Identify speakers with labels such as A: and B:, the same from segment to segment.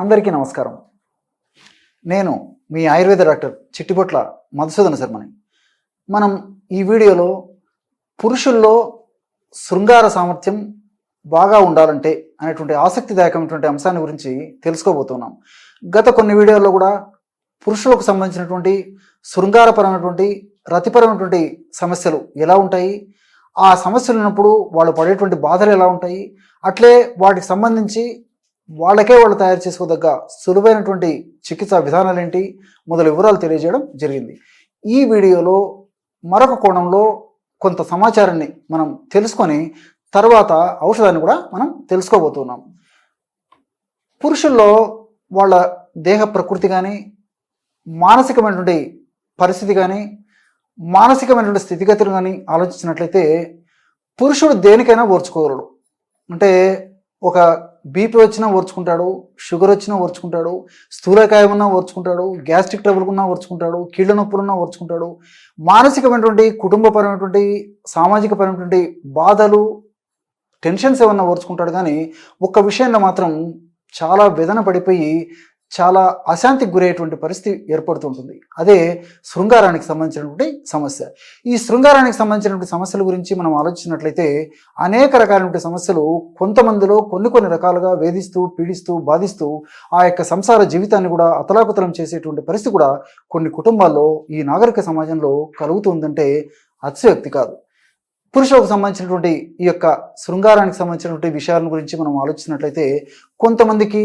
A: అందరికీ నమస్కారం. నేను మీ ఆయుర్వేద డాక్టర్ చిట్టిపొట్ల మధుసూదన శర్మని. మనం ఈ వీడియోలో పురుషుల్లో శృంగార సామర్థ్యం బాగా ఉండాలంటే అనేటువంటి ఆసక్తిదాయకమైనటువంటి అంశాన్ని గురించి తెలుసుకోబోతున్నాం. గత కొన్ని వీడియోల్లో కూడా పురుషులకు సంబంధించినటువంటి శృంగారపరమైనటువంటి రతిపరమైనటువంటి సమస్యలు ఎలా ఉంటాయి? ఆ సమస్యలు ఉన్నప్పుడు వాళ్ళు పడేటువంటి బాధలు ఎలా ఉంటాయి? అట్లే వాటికి సంబంధించి వాళ్ళకే వాళ్ళు తయారు చేసుకోదగ్గ సులువైనటువంటి చికిత్సా విధానాలు ఏంటి మొదలు వివరాలు తెలియజేయడం జరిగింది. ఈ వీడియోలో మరొక కోణంలో కొంత సమాచారాన్ని మనం తెలుసుకొని తర్వాత ఔషధాన్ని కూడా మనం తెలుసుకోబోతున్నాం. పురుషుల్లో వాళ్ళ దేహ ప్రకృతి కానీ మానసికమైనటువంటి పరిస్థితి కానీ మానసికమైనటువంటి స్థితిగతులు కానీ ఆలోచించినట్లయితే పురుషుడు దేనికైనా ఓర్చుకోగలడు. అంటే ఒక బీపీ వచ్చినా ఓర్చుకుంటాడు షుగర్ వచ్చినా ఓర్చుకుంటాడు స్థూలకాయం ఉన్నా ఓర్చుకుంటాడు గ్యాస్ట్రిక్ ట్రబుల్ ఉన్నా ఓర్చుకుంటాడు కీళ్ళ నొప్పులున్నా ఓర్చుకుంటాడు. మానసికమైనటువంటి కుటుంబపరమైనటువంటి సామాజికపరమైనటువంటి బాధలు టెన్షన్స్ ఏమన్నా ఓర్చుకుంటాడు కానీ ఒక్క విషయంలో మాత్రం చాలా వేదన పడిపోయి చాలా అశాంతికి గురయ్యేటువంటి పరిస్థితి ఏర్పడుతుంటుంది. అదే శృంగారానికి సంబంధించినటువంటి సమస్య. ఈ శృంగారానికి సంబంధించినటువంటి సమస్యల గురించి మనం ఆలోచించినట్లయితే అనేక రకాలైనటువంటి సమస్యలు కొంతమందిలో కొన్ని కొన్ని రకాలుగా వేధిస్తూ పీడిస్తూ బాధిస్తూ ఆ యొక్క సంసార జీవితాన్ని కూడా అతలాకుతలం చేసేటువంటి పరిస్థితి కూడా కొన్ని కుటుంబాల్లో ఈ నాగరిక సమాజంలో కలుగుతుందంటే అతిశయోక్తి కాదు. పురుషులకు సంబంధించినటువంటి ఈ యొక్క శృంగారానికి సంబంధించినటువంటి విషయాల గురించి మనం ఆలోచించినట్లయితే కొంతమందికి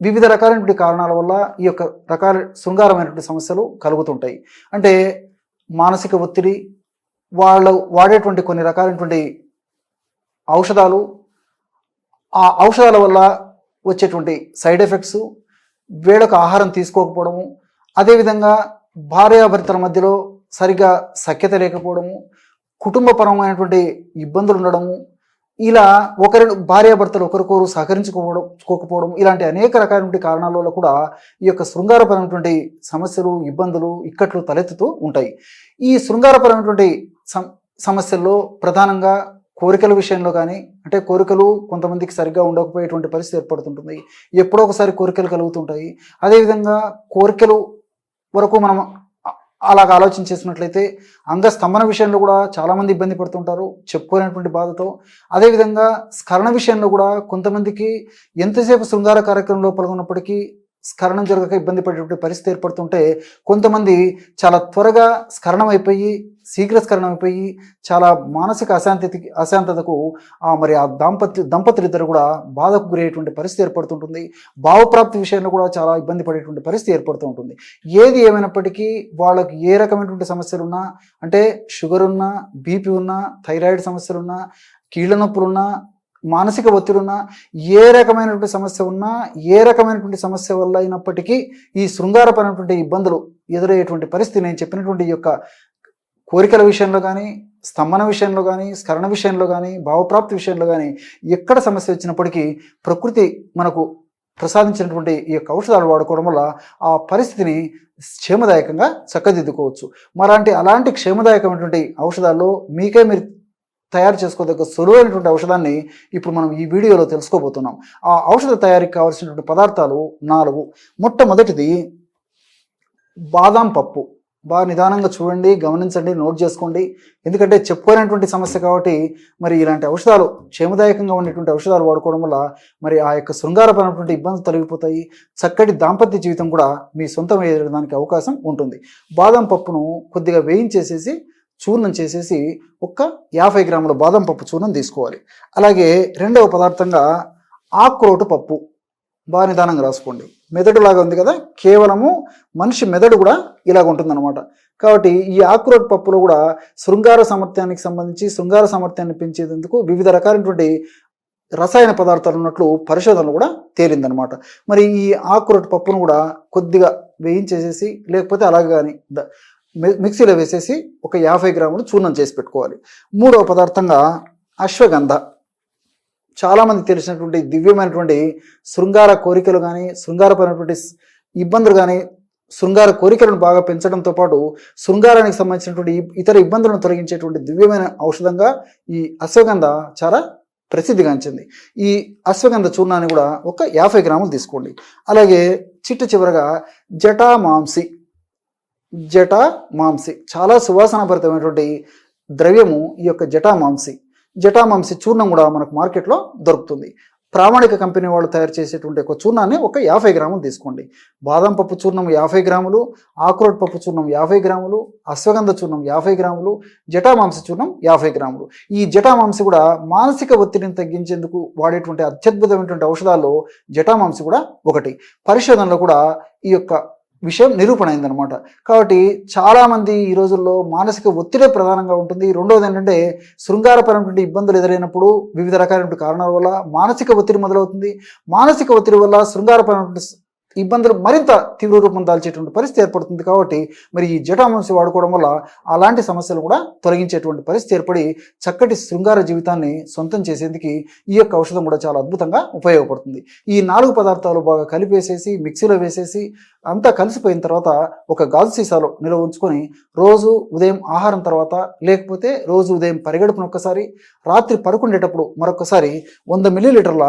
A: వివిధ రకాలైనటువంటి కారణాల వల్ల ఈ యొక్క రకాల శృంగారమైనటువంటి సమస్యలు కలుగుతుంటాయి. అంటే మానసిక ఒత్తిడి వాళ్ళు వాడేటువంటి కొన్ని రకాలైనటువంటి ఔషధాలు ఆ ఔషధాల వల్ల వచ్చేటువంటి సైడ్ ఎఫెక్ట్స్ వేడొక ఆహారం తీసుకోకపోవడము అదేవిధంగా భార్యాభర్తల మధ్యలో సరిగా సఖ్యత లేకపోవడము కుటుంబపరమైనటువంటి ఇబ్బందులు ఉండడము ఇలా ఒకరి భార్యాభర్తలు ఒకరికొకరు సహకరించుకోవడం కోకపోవడం ఇలాంటి అనేక రకాలైనటువంటి కారణాల వల్ల కూడా ఈ యొక్క శృంగారపరమైనటువంటి సమస్యలు ఇబ్బందులు ఇక్కట్లు తలెత్తుతూ ఉంటాయి. ఈ శృంగారపరమైనటువంటి సమస్యల్లో ప్రధానంగా కోరికల విషయంలో కానీ అంటే కోరికలు కొంతమందికి సరిగ్గా ఉండకపోయేటువంటి పరిస్థితి ఏర్పడుతుంటుంది. ఎప్పుడో ఒకసారి కోరికలు కలుగుతుంటాయి. అదేవిధంగా కోరికలు వరకు మనం అలాగ ఆలోచన చేసినట్లయితే అంగస్తంభన విషయంలో కూడా చాలామంది ఇబ్బంది పడుతుంటారు చెప్పుకోలేనటువంటి బాధతో. అదేవిధంగా స్కరణ విషయంలో కూడా కొంతమందికి ఎంతసేపు శృంగార కార్యక్రమంలో పాల్గొన్నప్పటికీ స్కరణం జరగక ఇబ్బంది పడేటువంటి పరిస్థితి ఏర్పడుతుంటే కొంతమంది చాలా త్వరగా స్కరణం అయిపోయి శీఘ్ర స్కరణం అయిపోయి చాలా మానసిక అశాంతికి అశాంతతకు ఆ మరి ఆ దాంపత్య దంపతులిద్దరు కూడా బాధకు గురయ్యేటువంటి పరిస్థితి ఏర్పడుతుంటుంది. భావప్రాప్తి విషయంలో కూడా చాలా ఇబ్బంది పడేటువంటి పరిస్థితి ఏర్పడుతూ ఉంటుంది ఏది ఏమైనప్పటికీ వాళ్ళకి ఏ రకమైనటువంటి సమస్యలు ఉన్నా అంటే షుగర్ ఉన్నా బీపీ ఉన్నా థైరాయిడ్ సమస్యలున్నా కీళ్ళ నొప్పులున్నా మానసిక ఒత్తిడి ఉన్నా ఏ రకమైనటువంటి సమస్య ఉన్నా ఏ రకమైనటువంటి సమస్య వల్ల అయినప్పటికీ ఈ శృంగారపరమైనటువంటి ఇబ్బందులు ఎదురయ్యేటువంటి పరిస్థితి నేను చెప్పినటువంటి ఈ యొక్క కోరికల విషయంలో కానీ స్తంభన విషయంలో కానీ స్కరణ విషయంలో కానీ భావప్రాప్తి విషయంలో కానీ ఎక్కడ సమస్య వచ్చినప్పటికీ ప్రకృతి మనకు ప్రసాదించినటువంటి ఈ యొక్క ఔషధాలు వాడుకోవడం వల్ల ఆ పరిస్థితిని క్షేమదాయకంగా చక్కదిద్దుకోవచ్చు. మరాంటి అలాంటి క్షేమదాయకమైనటువంటి ఔషధాల్లో మీకే మీరు తయారు చేసుకోదగ్గ సులువైనటువంటి ఔషధాన్ని ఇప్పుడు మనం ఈ వీడియోలో తెలుసుకోబోతున్నాం. ఆ ఔషధ తయారీకి కావాల్సినటువంటి పదార్థాలు నాలుగు. మొట్టమొదటిది బాదాం పప్పు. బాగా నిదానంగా చూడండి గమనించండి నోట్ చేసుకోండి. ఎందుకంటే చెప్పుకోలేనటువంటి సమస్య కాబట్టి మరి ఇలాంటి ఔషధాలు క్షేమదాయకంగా ఉండేటువంటి ఔషధాలు వాడుకోవడం వల్ల మరి ఆ యొక్క శృంగారపరమైనటువంటి ఇబ్బందులు తొలగిపోతాయి. చక్కటి దాంపత్య జీవితం కూడా మీ సొంతం అయ్యేదానికి అవకాశం ఉంటుంది. బాదం పప్పును కొద్దిగా వేయించేసేసి చూర్ణం చేసేసి ఒక యాభై గ్రాముల బాదం పప్పు చూర్ణం తీసుకోవాలి. అలాగే రెండవ పదార్థంగా ఆక్రోటు పప్పు బాగా నిదానంగా రాసుకోండి. మెదడు లాగా ఉంది కదా కేవలము మనిషి మెదడు కూడా ఇలాగ ఉంటుందన్నమాట. కాబట్టి ఈ ఆక్రోట్ పప్పులో కూడా శృంగార సామర్థ్యానికి సంబంధించి శృంగార సామర్థ్యాన్ని పెంచేందుకు వివిధ రకాలైనటువంటి రసాయన పదార్థాలు ఉన్నట్లు పరిశోధనలు కూడా తేలిందనమాట మరి ఈ ఆక్రోట్ పప్పును కూడా కొద్దిగా వేయించేసేసి లేకపోతే అలాగే కానీ మిక్సీలో వేసేసి ఒక యాభై గ్రాములు చూర్ణం చేసి పెట్టుకోవాలి. మూడవ పదార్థంగా అశ్వగంధ. చాలామంది తెలిసినటువంటి దివ్యమైనటువంటి శృంగార కోరికలు కానీ శృంగారపరమైనటువంటి ఇబ్బందులు కానీ శృంగార కోరికలను బాగా పెంచడంతో పాటు శృంగారానికి సంబంధించినటువంటి ఇతర ఇబ్బందులను తొలగించేటువంటి దివ్యమైన ఔషధంగా ఈ అశ్వగంధ చాలా ప్రసిద్ధిగాంచింది ఈ అశ్వగంధ చూర్ణాన్ని కూడా ఒక యాభై గ్రాములు తీసుకోండి. అలాగే చిట్ట చివరగా జటామాంసి జటామాంసి చాలా సువాసనభరితమైనటువంటి ద్రవ్యము ఈ యొక్క జఠా మాంసి. జటా మాంసి చూర్ణం కూడా మనకు మార్కెట్లో దొరుకుతుంది. ప్రామాణిక కంపెనీ వాళ్ళు తయారు చేసేటువంటి ఒక చూర్ణాన్ని ఒక యాభై గ్రాములు తీసుకోండి. బాదం పప్పు చూర్ణం యాభై గ్రాములు ఆక్రోట్ పప్పు చూర్ణం యాభై గ్రాములు అశ్వగంధ చూర్ణం యాభై గ్రాములు జటామాంసి చూర్ణం యాభై గ్రాములు. ఈ జటామాంసి కూడా మానసిక ఒత్తిడిని తగ్గించేందుకు వాడేటువంటి అత్యద్భుతమైనటువంటి ఔషధాల్లో జటామాంసి కూడా ఒకటి. పరిశోధనలో కూడా ఈ యొక్క విషయం నిరూపణ అయిందనమాట కాబట్టి చాలామంది ఈ రోజుల్లో మానసిక ఒత్తిడే ప్రధానంగా ఉంటుంది. రెండవది ఏంటంటే శృంగారపరమైనటువంటి ఇబ్బందులు ఎదురైనప్పుడు వివిధ రకాలైనటువంటి కారణాల వల్ల మానసిక ఒత్తిడి మొదలవుతుంది. మానసిక ఒత్తిడి వల్ల శృంగారపరమైనటువంటి ఇబ్బందులు మరింత తీవ్ర రూపం దాల్చేటువంటి పరిస్థితి ఏర్పడుతుంది కాబట్టి మరి ఈ జటామంసి వాడుకోవడం వల్ల అలాంటి సమస్యలు కూడా తొలగించేటువంటి పరిస్థితి ఏర్పడి చక్కటి శృంగార జీవితాన్ని సొంతం చేసేందుకు ఈ యొక్క ఔషధం కూడా చాలా అద్భుతంగా ఉపయోగపడుతుంది. ఈ నాలుగు పదార్థాలు బాగా కలిపేసేసి మిక్సీలో వేసేసి అంతా కలిసిపోయిన తర్వాత ఒక గాజు సీసాలో నిల్వ ఉంచుకొని రోజు ఉదయం ఆహారం తర్వాత లేకపోతే రోజు ఉదయం పరిగెడుపున ఒక్కసారి రాత్రి పడుకుండేటప్పుడు మరొకసారి వంద మిల్లీలీటర్ల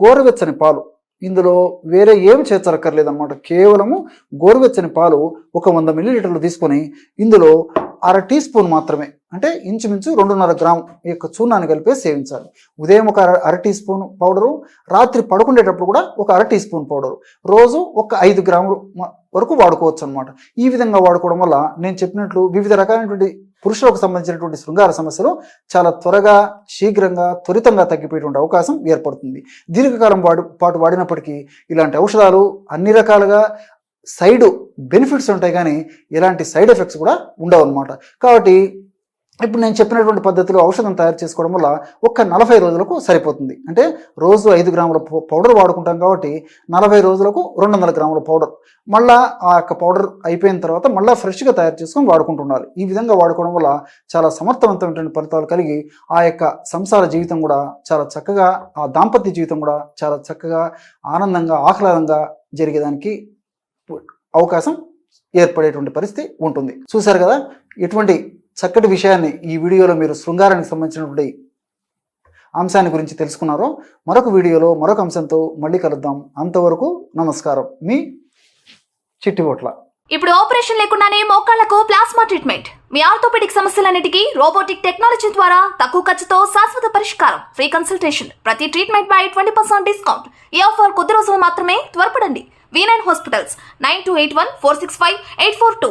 A: గోరువెచ్చని పాలు ఇందులో వేరే ఏమి చేర్చరక్కర్లేదన్నమాట. కేవలము గోరువెచ్చని పాలు ఒక వంద మిల్లీలీటర్లు తీసుకొని ఇందులో అర టీ స్పూన్ మాత్రమే అంటే ఇంచుమించు రెండున్నర గ్రామ్ ఈ యొక్క చూర్ణాన్ని కలిపి సేవించాలి. ఉదయం ఒక అర అర టీ స్పూన్ పౌడరు రాత్రి పడుకునేటప్పుడు కూడా ఒక అర టీ స్పూన్ పౌడరు. రోజు ఒక ఐదు గ్రాములు మ- వరకు వాడుకోవచ్చు అనమాట ఈ విధంగా వాడుకోవడం వల్ల నేను చెప్పినట్లు వివిధ రకాలైనటువంటి పురుషులకు సంబంధించినటువంటి శృంగార సమస్యలు చాలా త్వరగా శీఘ్రంగా త్వరితంగా తగ్గిపోయేటువంటి అవకాశం ఏర్పడుతుంది. దీర్ఘకాలం వాడు పాటు వాడినప్పటికీ ఇలాంటి ఔషధాలు అన్ని రకాలుగా సైడ్ బెనిఫిట్స్ ఉంటాయి కానీ ఎలాంటి సైడ్ ఎఫెక్ట్స్ కూడా ఉండవు అనమాట కాబట్టి ఇప్పుడు నేను చెప్పినటువంటి పద్ధతిలో ఔషధం తయారు చేసుకోవడం వల్ల ఒక్క నలభై రోజులకు సరిపోతుంది. అంటే రోజు ఐదు గ్రాముల పౌ- పౌడర్ వాడుకుంటాం కాబట్టి నలభై రోజులకు రెండు వందల గ్రాముల పౌడర్. మళ్ళా ఆ యొక్క పౌడర్ అయిపోయిన తర్వాత మళ్ళీ ఫ్రెష్గా తయారు చేసుకొని వాడుకుంటున్నారు. ఈ విధంగా వాడుకోవడం వల్ల చాలా సమర్థవంతమైనటువంటి ఫలితాలు కలిగి ఆ యొక్క సంసార జీవితం కూడా చాలా చక్కగా ఆ దాంపత్య జీవితం కూడా చాలా చక్కగా ఆనందంగా ఆహ్లాదంగా జరిగేదానికి అవకాశం ఏర్పడేటువంటి పరిస్థితి ఉంటుంది. చూశారు కదా? ఎటువంటి చక్కటి విషయాన్ని ఈ వీడియోలో మీరు శృంగారానికి సంబంధించినటువంటి అంశాన్ని గురించి తెలుసుకున్నారో మరొక వీడియోలో మరొక అంశంతో మళ్ళీ కలుద్దాం. అంతవరకు నమస్కారం. మీ చిట్టిబొట్ల.
B: ఇప్పుడు ఆపరేషన్ లేకుండానే మోకాళ్ళకు ప్లాస్మా ట్రీట్మెంట్. మీ ఆర్థోపెడిక్ సమస్యలన్నిటికీ రోబోటిక్ టెక్నాలజీ ద్వారా తక్కువ ఖర్చుతో శాశ్వత పరిష్కారం. Free consultation. ప్రతి ట్రీట్మెంట్ పై ట్వంటీ పర్సెంట్ డిస్కౌంట్. ఈ ఆఫర్ కొద్ది రోజులు మాత్రమే త్వరపడండి. V nine hospitals nine two eight one four six five eight four two